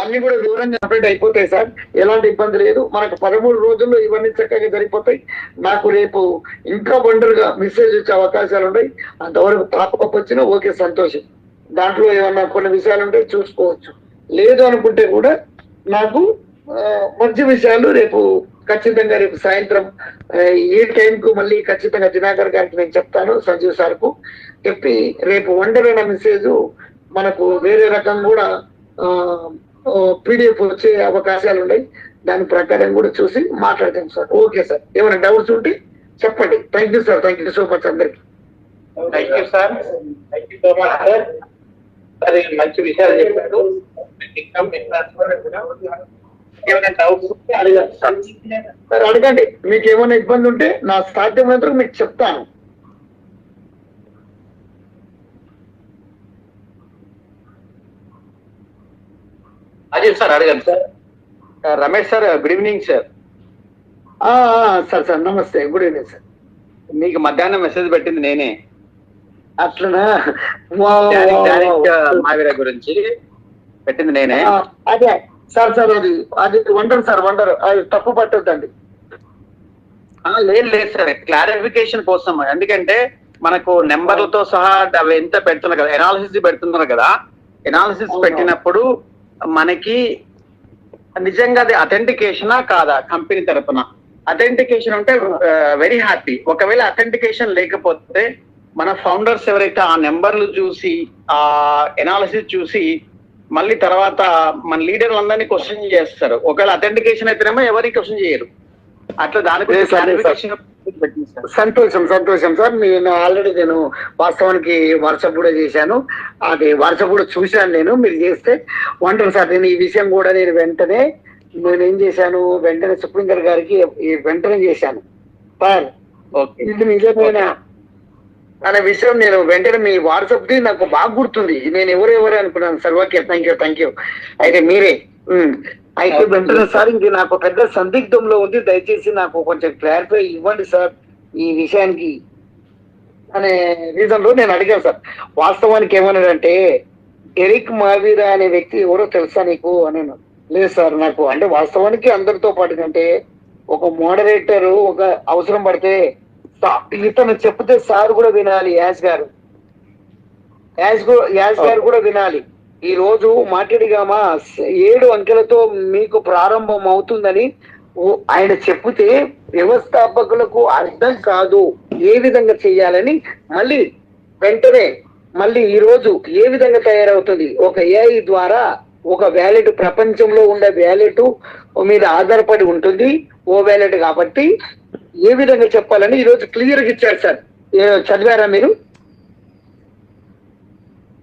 అన్ని కూడా వివరంగా కంప్లీట్ అయిపోతాయి సార్. ఎలాంటి ఇబ్బంది లేదు. మనకు పదమూడు రోజుల్లో ఇవన్నీ చక్కగా జరిగిపోతాయి. నాకు రేపు ఇంకా వండర్గా మెసేజ్ వచ్చే అవకాశాలు ఉన్నాయి. అంతవరకు తాపకప్ వచ్చినా ఓకే సంతోషం. దాంట్లో ఏమన్నా కొన్ని విషయాలు ఉంటే చూసుకోవచ్చు. లేదు అనుకుంటే కూడా నాకు మంచి విషయాలు రేపు ఖచ్చితంగా రేపు సాయంత్రం ఏ టైంకు మళ్ళీ ఖచ్చితంగా దినాకర్ గారికి నేను చెప్తాను సంజీవ్ సార్కు చెప్పి రేపు వండర్ అన్న మెసేజ్ మనకు వేరే రకం కూడా పీడిఎఫ్ వచ్చే అవకాశాలు ఉన్నాయి. దాని ప్రకారం కూడా చూసి మాట్లాడతాం సార్. Okay sir. ఏమైనా డౌట్స్ ఉంటే చెప్పండి. Thank you sir thank you so much అందరికి. Thank you sir thank you so much sir సరే మంచి విషయాలు చెప్పారు. అడగండి. మీకు ఏమైనా ఇబ్బంది ఉంటే నా సాధ్యమైనంత మీకు చెప్తాను. అజయ్ సార్ అడగండి sir. Ramesh sir good evening sir. Sir sir namaste good evening sir. మీకు మధ్యాహ్నం మెసేజ్ పెట్టింది నేనే. అట్లనా? మావిర గురించి పెట్టింది నేనే. అదే సార్ సార్ అది అది వండర్ సార్ వండర్. అది తప్పు పట్టొద్దండి. లేదు లేదు సార్ క్లారిఫికేషన్ కోసం. ఎందుకంటే మనకు నెంబర్లతో సహా అవి ఎంత పెడుతున్నారు కదా ఎనాలిసిస్ పెడుతున్నారు కదా. ఎనాలిసిస్. పెట్టినప్పుడు మనకి నిజంగా అది అథెంటికేషనా కాదా కంపెనీ తరపున? అథెంటికేషన్ ఉంటే వెరీ హ్యాపీ ఒకవేళ అథెంటికేషన్ లేకపోతే మన ఫౌండర్స్ ఎవరైతే ఆ నెంబర్లు చూసి ఆ ఎనాలిసిస్ చూసి మళ్ళీ తర్వాత మన లీడర్లందరినీ క్వశ్చన్ చేస్తారు. ఒకవేళ అథెంటికేషన్ అయితేనేమో ఎవరికి క్వశ్చన్ చేయరు. అట్లా దాని సంతోషం సంతోషం సార్. నేను ఆల్రెడీ నేను వాస్తవానికి వాట్సాప్ కూడా చేశాను. అది వాట్సాప్ కూడా చూశాను నేను. మీరు చేస్తే వంటారు సార్. నేను ఈ విషయం కూడా నేను వెంటనే నేను ఏం చేశాను? వెంటనే సుప్రీందర్ గారికి వెంటనే చేశాను. Sir okay. ఇది నిజమేనా? అనే విషయం నేను వెంటనే మీ వాట్సాప్ ది నాకు బాగా గుర్తుంది. నేను ఎవరెవరు అనుకున్నాను. Sir okay thank you thank you అయితే మీరే. అయితే వెంటనే సార్ ఇంక నాకు పెద్ద సందిగ్ధంలో ఉంది. దయచేసి నాకు కొంచెం క్లారిఫై ఇవ్వండి సార్ ఈ విషయానికి అనే రీజన్లో నేను అడిగాను సార్. వాస్తవానికి ఏమన్నాడంటే ఎరిక్ మావీరా అనే వ్యక్తి ఎవరో తెలుసా నీకు? అని. లేదు సార్ నాకు అంటే వాస్తవానికి అందరితో పాటు అంటే ఒక మోడరేటర్ ఒక అవసరం పడితే ఇతను చెప్తే సార్ కూడా వినాలి యాస్ గారు. గు- యాస్ గారు కూడా వినాలి. ఈ రోజు మాట్లాడిగామా? ఏడు అంకెలతో మీకు ప్రారంభం అవుతుందని ఆయన చెప్తే వ్యవస్థాపకులకు అర్థం కాదు. ఏ విధంగా చేయాలని మళ్ళీ వెంటనే మళ్ళీ ఈ రోజు ఏ విధంగా తయారవుతుంది? ఒక ఏఐ ద్వారా ఒక వ్యాలెట్ ప్రపంచంలో ఉండే వ్యాలెట్ మీద ఆధారపడి ఉంటుంది. ఓ వ్యాలెట్ కాబట్టి ఏ విధంగా చెప్పాలని ఈ రోజు ఇచ్చారు సార్. చదివారా మీరు?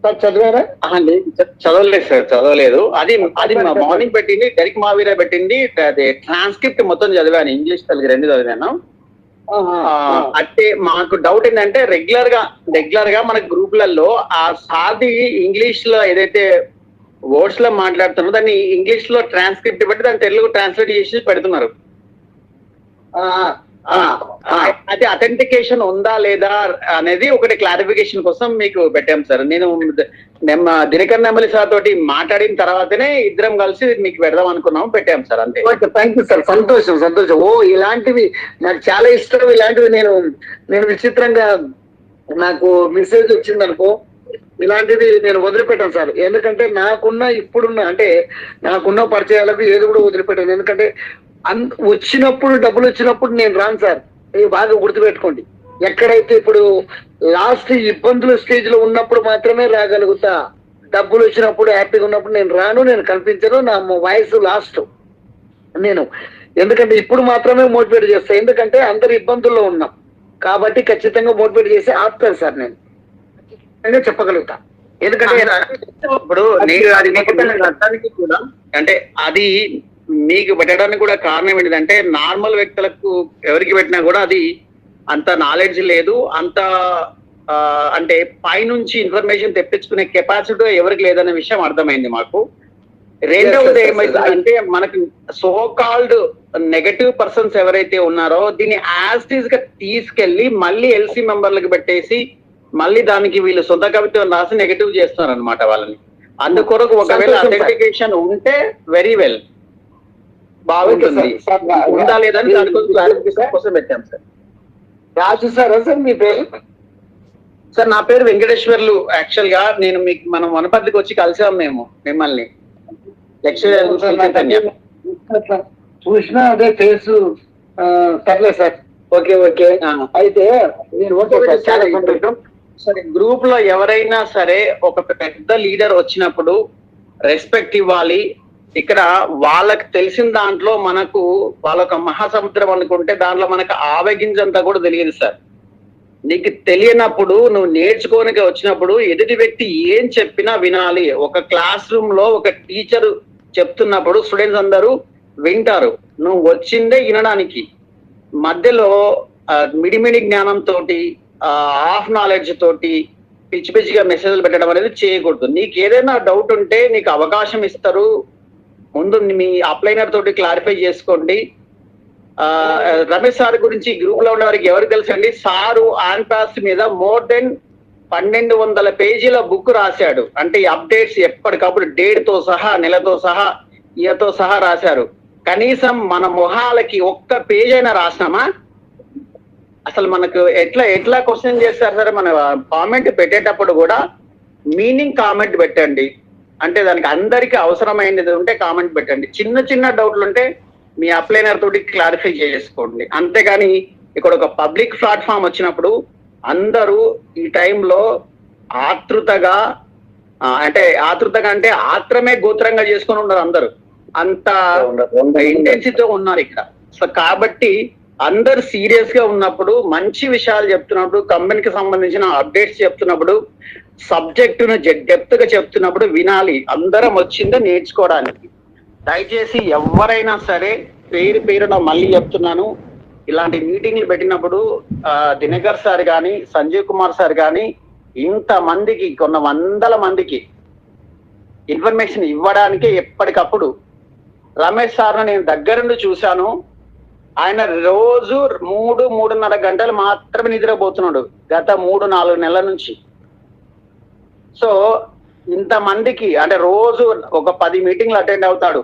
సార్ చదివారా? లేదు చదవలేదు సార్ చదవలేదు. అది అది మార్నింగ్ పెట్టింది డెరిక్ మావీరా పెట్టింది అది ట్రాన్స్క్రిప్ట్ మొత్తం చదివాను ఇంగ్లీష్ తెలుగు రెండు చదివాను. అంటే మాకు డౌట్ ఏంటంటే రెగ్యులర్గా రెగ్యులర్గా మన గ్రూపులలో ఆ సాది ఇంగ్లీష్లో ఏదైతే వర్డ్స్లో మాట్లాడుతున్నారో దాన్ని ఇంగ్లీష్లో ట్రాన్స్క్రిప్ట్ పెట్టి దాన్ని తెలుగు ట్రాన్స్లేట్ చేసి పెడుతున్నారు. అది అథెంటికేషన్ ఉందా లేదా అనేది ఒకటి క్లారిఫికేషన్ కోసం మీకు పెట్టాం సార్. నేను దినకర్ నెమ్మలి సార్ తోటి మాట్లాడిన తర్వాతనే ఇద్దరం కలిసి మీకు పెడదాం అనుకున్నాం పెట్టాం సార్ అంతే. ఓకే థ్యాంక్ యూ సార్ సంతోషం సంతోషం. ఓ ఇలాంటివి నాకు చాలా ఇష్టం. ఇలాంటివి నేను నేను విచిత్రంగా నాకు మెసేజ్ వచ్చింది అనుకో ఇలాంటిది నేను వదిలిపెట్టాను సార్. ఎందుకంటే నాకున్న ఇప్పుడున్న అంటే నాకున్న పరిచయాలకు ఏది కూడా వదిలిపెట్టాను. ఎందుకంటే వచ్చినప్పుడు డబ్బులు వచ్చినప్పుడు నేను రాను సార్. ఇది బాగా గుర్తుపెట్టుకోండి. ఎక్కడైతే ఇప్పుడు లాస్ట్ ఇబ్బందుల స్టేజ్లో ఉన్నప్పుడు మాత్రమే రాగలుగుతా. డబ్బులు వచ్చినప్పుడు హ్యాపీగా ఉన్నప్పుడు నేను రాను నేను కనిపించను నా వాయిస్ లాస్ట్. నేను ఎందుకంటే ఇప్పుడు మాత్రమే మోటివేట్ చేస్తా. ఎందుకంటే అందరు ఇబ్బందుల్లో ఉన్నాం. కాబట్టి ఖచ్చితంగా మోటివేట్ చేసి ఆపుతాను సార్ నేను. చెప్పగలుగుతా. ఎందుకంటే ఇప్పుడు నేను అది కూడా అంటే అది మీకు పెట్టడానికి కూడా కారణం ఏంటిదంటే నార్మల్ వ్యక్తులకు ఎవరికి పెట్టినా కూడా అది అంత నాలెడ్జ్ లేదు అంత అంటే పైనుంచి ఇన్ఫర్మేషన్ తెప్పించుకునే కెపాసిటీ ఎవరికి లేదనే విషయం అర్థమైంది మాకు రెండవది ఏమైంది. అంటే మనకి సో కాల్డ్ నెగటివ్ పర్సన్స్ ఎవరైతే ఉన్నారో దీన్ని యాస్టీస్గా తీసుకెళ్ళి మళ్ళీ ఎల్సీ మెంబర్లకు పెట్టేసి మళ్ళీ దానికి వీళ్ళు సొంత కవిత్వం రాసి నెగటివ్ చేస్తున్నారు అనమాట వాళ్ళని అందుకొరకు ఒకవేళ. అథెంటికేషన్ ఉంటే వెరీ వెల్ బాగుంటుంది. ఉందా లేదని దానికోసం క్లారిఫికేషన్ కోసం పెట్టాం సార్. సారా సార్ మీ పేరు? సార్ నా పేరు వెంకటేశ్వర్లు. యాక్చువల్గా నేను మీకు మనం వనపర్తికి వచ్చి కలిసాం మేము మిమ్మల్ని. లెక్చరర్ చూసినా అదే ఫేస్ సర్లే సార్. Okay okay. అయితే నేను సరే గ్రూప్లో ఎవరైనా సరే ఒక పెద్ద లీడర్ వచ్చినప్పుడు రెస్పెక్ట్ ఇవ్వాలి ఇక్కడ వాళ్ళకి తెలిసిన దాంట్లో మనకు వాళ్ళొక మహాసముద్రం అనుకుంటే దాంట్లో మనకు ఆవేగించంతా కూడా తెలియదు సార్. నీకు తెలియనప్పుడు నువ్వు నేర్చుకోనికి వచ్చినప్పుడు ఎదుటి వ్యక్తి ఏం చెప్పినా వినాలి. ఒక క్లాస్ రూమ్లో ఒక టీచర్ చెప్తున్నప్పుడు స్టూడెంట్స్ అందరూ వింటారు. నువ్వు వచ్చిందే వినడానికి. మధ్యలో మిడిమిడి జ్ఞానంతో హాఫ్ నాలెడ్జ్ తోటి పిచ్చి పిచ్చిగా మెసేజ్లు పెట్టడం అనేది చేయకూడదు. నీకు ఏదైనా డౌట్ ఉంటే నీకు అవకాశం ఇస్తారు. ముందు మీ అప్లైనర్ తోటి క్లారిఫై చేసుకోండి. రమేష్ సార్ గురించి గ్రూప్లో ఉన్న వారికి ఎవరికి తెలుసు అండి సారు ఆన్ పాస్ మీద మోర్ దెన్ పన్నెండు వందల పేజీల బుక్ రాశాడు. అంటే అప్డేట్స్ ఎప్పటికప్పుడు డేట్తో సహా నెలతో సహా ఇయతో సహా రాశారు. కనీసం మన మొహాలకి ఒక్క పేజ్ అయినా రాసినామా? అసలు మనకు ఎట్లా ఎట్లా క్వశ్చన్ చేస్తారు సరే? మన కామెంట్ పెట్టేటప్పుడు కూడా మీనింగ్ కామెంట్ పెట్టండి. అంటే దానికి అందరికి అవసరమైనది ఉంటే కామెంట్ పెట్టండి. చిన్న చిన్న డౌట్లు ఉంటే మీ అప్లైనర్ తోటి క్లారిఫై చేసుకోండి. అంతేగాని ఇక్కడ ఒక పబ్లిక్ ప్లాట్ఫామ్ వచ్చినప్పుడు అందరూ ఈ టైంలో ఆతృతగా అంటే ఆతృతగా అంటే ఆత్రమే గోత్రంగా చేసుకొని ఉన్నారు అందరూ. అంత ఇంటెన్సిటీతో ఉన్నారు ఇక్కడ. సో కాబట్టి అందరు సీరియస్గా ఉన్నప్పుడు మంచి విషయాలు చెప్తున్నప్పుడు కంపెనీకి సంబంధించిన అప్డేట్స్ చెప్తున్నప్పుడు సబ్జెక్ట్ను డెప్త్గా చెప్తున్నప్పుడు వినాలి. అందరం వచ్చిందో నేర్చుకోవడానికి. దయచేసి ఎవరైనా సరే పేరు పేరున మళ్ళీ చెప్తున్నాను. ఇలాంటి మీటింగ్లు పెట్టినప్పుడు దినకర్ సార్ కానీ సంజీవ్ కుమార్ సార్ కానీ ఇంత మందికి కొన్ని వందల మందికి ఇన్ఫర్మేషన్ ఇవ్వడానికే ఎప్పటికప్పుడు రమేష్ సార్ను నేను దగ్గరుండి చూశాను. ఆయన రోజు మూడు మూడున్నర గంటలు మాత్రమే నిద్రపోతున్నాడు గత మూడు నాలుగు నెలల నుంచి. సో ఇంతమందికి అంటే రోజు ఒక పది మీటింగ్లు అటెండ్ అవుతాడు.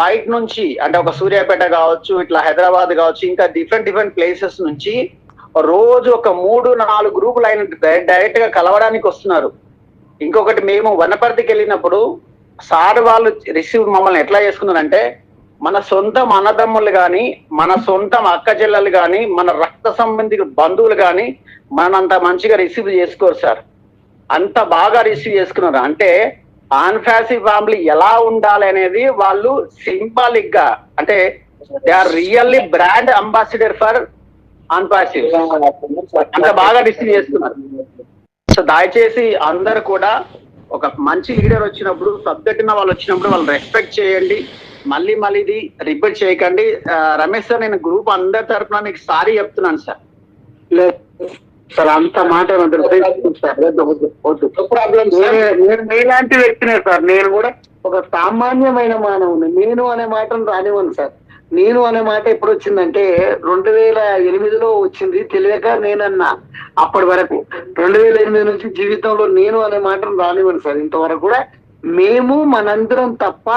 బయట నుంచి అంటే ఒక సూర్యాపేట కావచ్చు ఇట్లా హైదరాబాద్ కావచ్చు ఇంకా డిఫరెంట్ డిఫరెంట్ ప్లేసెస్ నుంచి రోజు ఒక మూడు నాలుగు గ్రూపులు ఆయన డైరెక్ట్గా కలవడానికి వస్తున్నారు. ఇంకొకటి మేము వనపర్తికి వెళ్ళినప్పుడు సార్ వాళ్ళు రిసీవ్ మమ్మల్ని ఎట్లా చేసుకున్నారంటే మన సొంత అన్నదమ్ములు కానీ మన సొంత అక్క చెల్లెలు కానీ మన రక్త సంబంధిక బంధువులు కానీ మనంత మంచిగా రిసీవ్ చేసుకోరు సార్. అంత బాగా రిసీవ్ చేసుకున్నారు. అంటే ఆన్ఫాసి ఫ్యామిలీ ఎలా ఉండాలి అనేది వాళ్ళు సింబాలిక్గా అంటే they are really brand ambassador for ఆన్ఫాసి అంత బాగా రిసీవ్ చేసుకున్నారు. సో దయచేసి అందరు కూడా ఒక మంచి లీడర్ వచ్చినప్పుడు సబ్జెక్ట్ వాళ్ళు వచ్చినప్పుడు వాళ్ళు రెస్పెక్ట్ చేయండి. మళ్ళీ మళ్ళీ ఇది రిపీట్ చేయకండి. రమేష్ సార్ నేను గ్రూప్ అందరి తరఫున మీకు సారీ చెప్తున్నాను సార్. లేదు సార్ అంత మాట నేను మీలాంటి వ్యక్తినే సార్. నేను కూడా ఒక సామాన్యమైన మానవుని. నేను అనే మాటను రానివ్వను సార్. నేను అనే మాట ఎప్పుడు వచ్చిందంటే రెండు వేల ఎనిమిదిలో వచ్చింది. తెలియక నేనన్నా అప్పటి వరకు. రెండు వేల ఎనిమిది నుంచి జీవితంలో నేను అనే మాటను రానివ్వను సార్. ఇంతవరకు కూడా మేము మనందరం తప్ప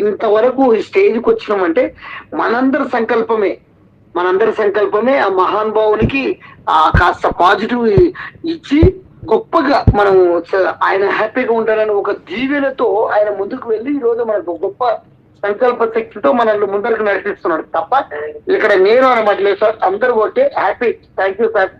ఇంతవరకు ఈ స్టేజ్కి వచ్చినామంటే మనందరి సంకల్పమే. మనందరి సంకల్పమే ఆ మహానుభావునికి ఆ కాస్త పాజిటివ్ ఇచ్చి గొప్పగా మనం ఆయన హ్యాపీగా ఉండాలని ఒక దీవెనతో ఆయన ముందుకు వెళ్ళి ఈ రోజు మనకు గొప్ప సంకల్ప శక్తితో మనల్ని ముందరకు నడిపిస్తున్నాడు. తప్ప ఇక్కడ నేను అనమాట లేదు సార్. అందరూ ఒకటే హ్యాపీ. Thank you sir.